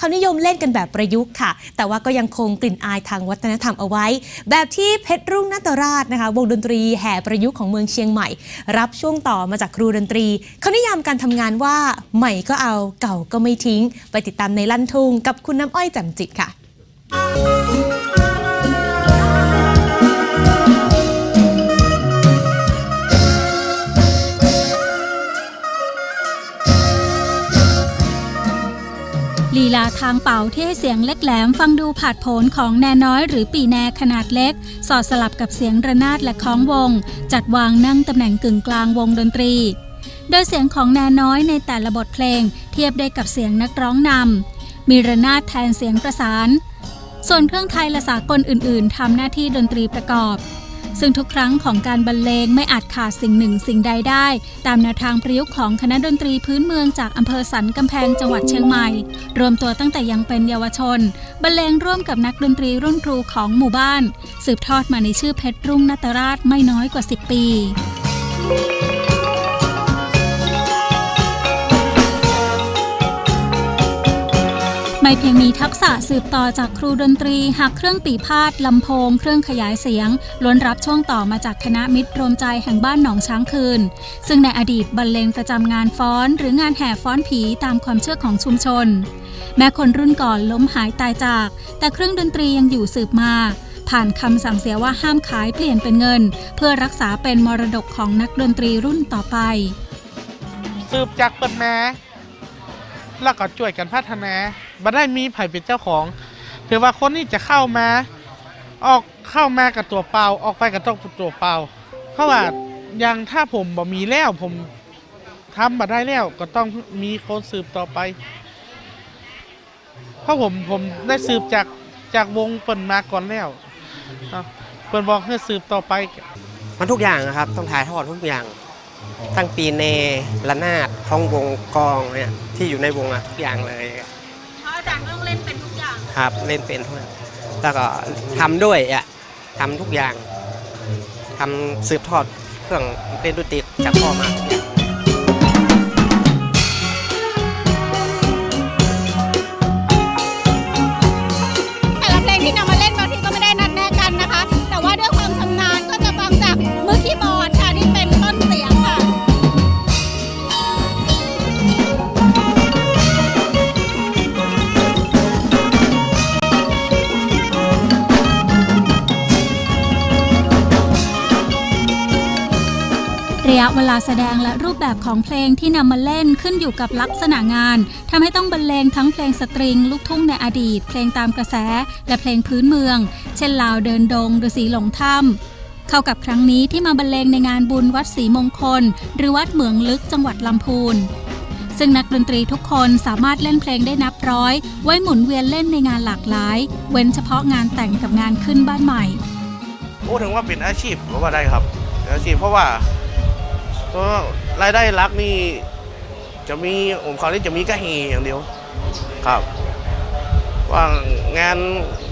เขานิยมเล่นกันแบบประยุกต์ค่ะ แต่ว่าก็ยังคงกลิ่นอายทางวัฒนธรรมเอาไว้ แบบที่เพชรรุ่งนาตราชนะคะ วงดนตรีแห่ประยุกต์ของเมืองเชียงใหม่ รับช่วงต่อมาจากครูดนตรีเขานิยามการทำงานว่าใหม่ก็เอาเก่าก็ไม่ทิ้ง ไปติดตามในลั่นทุ่งกับคุณน้ำอ้อยแจ่มจิตค่ะาทางเป่าที่ให้เสียงเล็กแหลมฟังดูผาดโผนของแนน้อยหรือปีแนขนาดเล็ก สอดสลับกับเสียงระนาดและคล้องวง จัดวางนั่งตำแหน่งกึ่งกลางวงดนตรี โดยเสียงของแนน้อยในแต่ละบทเพลง เทียบได้กับเสียงนักร้องนำมีระนาดแทนเสียงประสาน ส่วนเครื่องไทยและสากลอื่น ๆทำหน้าที่ดนตรีประกอบ ซึ่งทุกครั้งของการบรรเลงไม่อาจขาดสิ่งหนึ่งสิ่งใดได้ ตามแนวทางประยุกต์ของคณะดนตรีพื้นเมืองจากอำเภอสันกำแพงจังหวัดเชียงใหม่ รวมตัวตั้งแต่ยังเป็นเยาวชน บรรเลงร่วมกับนักดนตรีรุ่นครูของหมู่บ้าน สืบทอดมาในชื่อเพชรรุ่งนัตราชไม่น้อยกว่า 10 ปีไม่เพียงมีทักษะสืบต่อจากครูดนตรี หากเครื่องปีพาดลำโพง เครื่องขยายเสียงล้วนรับช่วงต่อมาจากคณะมิตรรวมใจแห่งบ้านหนองช้างคืน ซึ่งในอดีตบรรเลงประจำงานฟ้อน หรืองานแห่ฟ้อนผีตามความเชื่อของชุมชน แม้คนรุ่นก่อนล้มหายตายจาก แต่เครื่องดนตรียังอยู่สืบมาผ่านคำสั่งเสียว่าห้ามขายเปลี่ยนเป็นเงิน เพื่อรักษาเป็นมรดกของนักดนตรีรุ่นต่อไป สืบจากเปิดแมาแล้วก็ช่วยกันพัฒนา บ่ได้มีไผเป็นเจ้าของถือว่าคนที่จะเข้ามา ออกเข้ามากับตัวเปล่า ออกไปกับต้องตัวเปล่า เพราะว่าอย่างถ้าผมบ่มีแล้วผมทำบ่ได้แล้วก็ต้องมีคนสืบต่อไป เพราะผมผมได้สืบจากจากวงเปิ่นมาก่อนแล้วเนาะเปิ่นบอกให้สืบต่อไป มันทุกอย่างนะครับ ต้องถ่ายทอดทุกอย่างทั้งปีเนระนาดท้องวงกองเนี่ยที่อยู่ในวงอะทุกอย่างเลย ครับเล่นเป็นทุกอย่างแล้วก็ทำด้วยอะทำทุกอย่างทำสืบทอดเครื่องเล่นดนตรีจากพ่อมา ยะเวลาแสดงและรูปแบบของเพลงที่นำมาเล่นขึ้นอยู่กับลักษณะงานทำให้ต้องบรรเลงทั้งเพลงสตริง ลูกทุ่งในอดีต เพลงตามกระแส และเพลงพื้นเมือง เช่นลาวเดินดงฤาษีหลงถ้ำเข้ากับครั้งนี้ที่มาบรรเลงในงานบุญวัดศรีมงคล หรือวัดเหมืองลึกจังหวัดลำพูน ซึ่งนักดนตรีทุกคนสามารถเล่นเพลงได้นับร้อย ไว้หมุนเวียนเล่นในงานหลากหลาย เว้นเฉพาะงานแต่งกับงานขึ้นบ้านใหม่พูดถึงว่าเป็นอาชีพก็ว่าได้ครับเป็นอาชีพเพราะว่า เพราะรายได้หลักนี่ จะมีองค์กรที่จะมีแค่เฮอย่างเดียว ครับ ว่างาน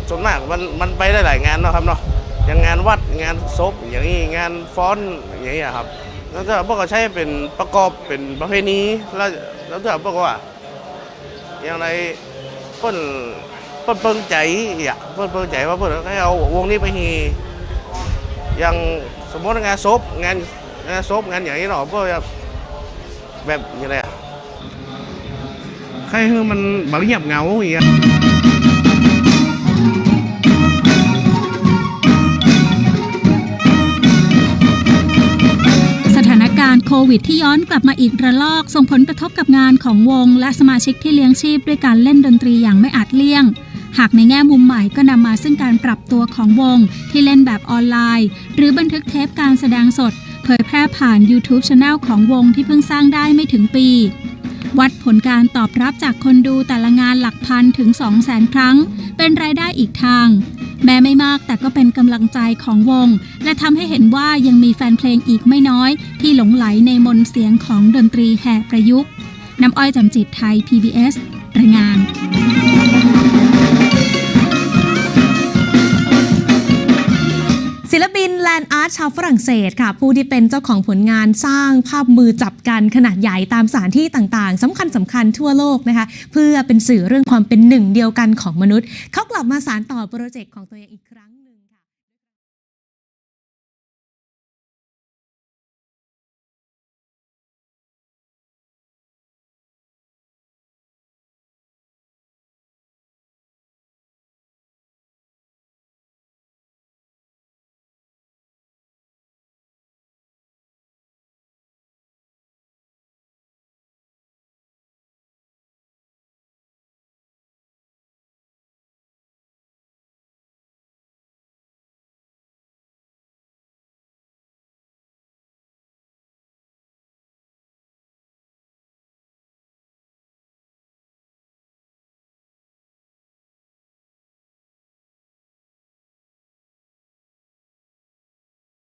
ส่วนมากมันมันไปได้หลายงานเนาะครับเนาะอย่างงานวัดงานศพอย่างนี้งานฟ้อนอย่างนี้ครับ แล้วถ้าพวกเขาใช้เป็นประกอบเป็นประเพณีแล้วแล้วถ้าพวกว่า อย่างไรเพิ่นเพิ่นเพิ่งใจอะเพิ่นเพิ่งใจว่าเพิ่นให้เอาวงนี้ไปเฮอย่างสมมติงานศพงาน งานศพงานอย่างนี้เนาะก็แบบแบบยังไงอะใครคือมันบางเงียบเงาอย่างเงี้ยสถานการณ์โควิดที่ย้อนกลับมาอีกระลอก ส่งผลกระทบกับงานของวง และสมาชิกที่เลี้ยงชีพด้วยการเล่นดนตรีอย่างไม่อาจเลี่ยง หากในแง่มุมใหม่ก็นำมาซึ่งการปรับตัวของวงที่เล่นแบบออนไลน์ หรือบันทึกเทปการแสดงสด ผยแพร่ผ่าน YouTube c h anel ของวงที่เพิ่งสร้างได้ไม่ถึงปี วัดผลการตอบรับจากคนดูแต่ละงานหลักพันถึง 2 0 0แสนครั้ง เป็นรายได้อีกทาง แม้ไม่มากแต่ก็เป็นกำลังใจของวง และทำให้เห็นว่ายังมีแฟนเพลงอีกไม่น้อย ที่หลงไหลในมนเสียงของดนตรีแห่ประยุกต์น้ำอ้อยจำจิตไทย PBS รายงาน นและนอาร์ตชาวฝรั่งเศสค่ะ ผู้ที่เป็นเจ้าของผลงานสร้างภาพมือจับกันขนาดใหญ่ตามสถานที่ต่างๆสำคัญสำคัญทั่วโลกนะคะ เพื่อเป็นสื่อเรื่องความเป็นหนึ่งเดียวกันของมนุษย์ เขากลับมาสารต่อโปรเจกต์ของตัวเองอีกครั้ง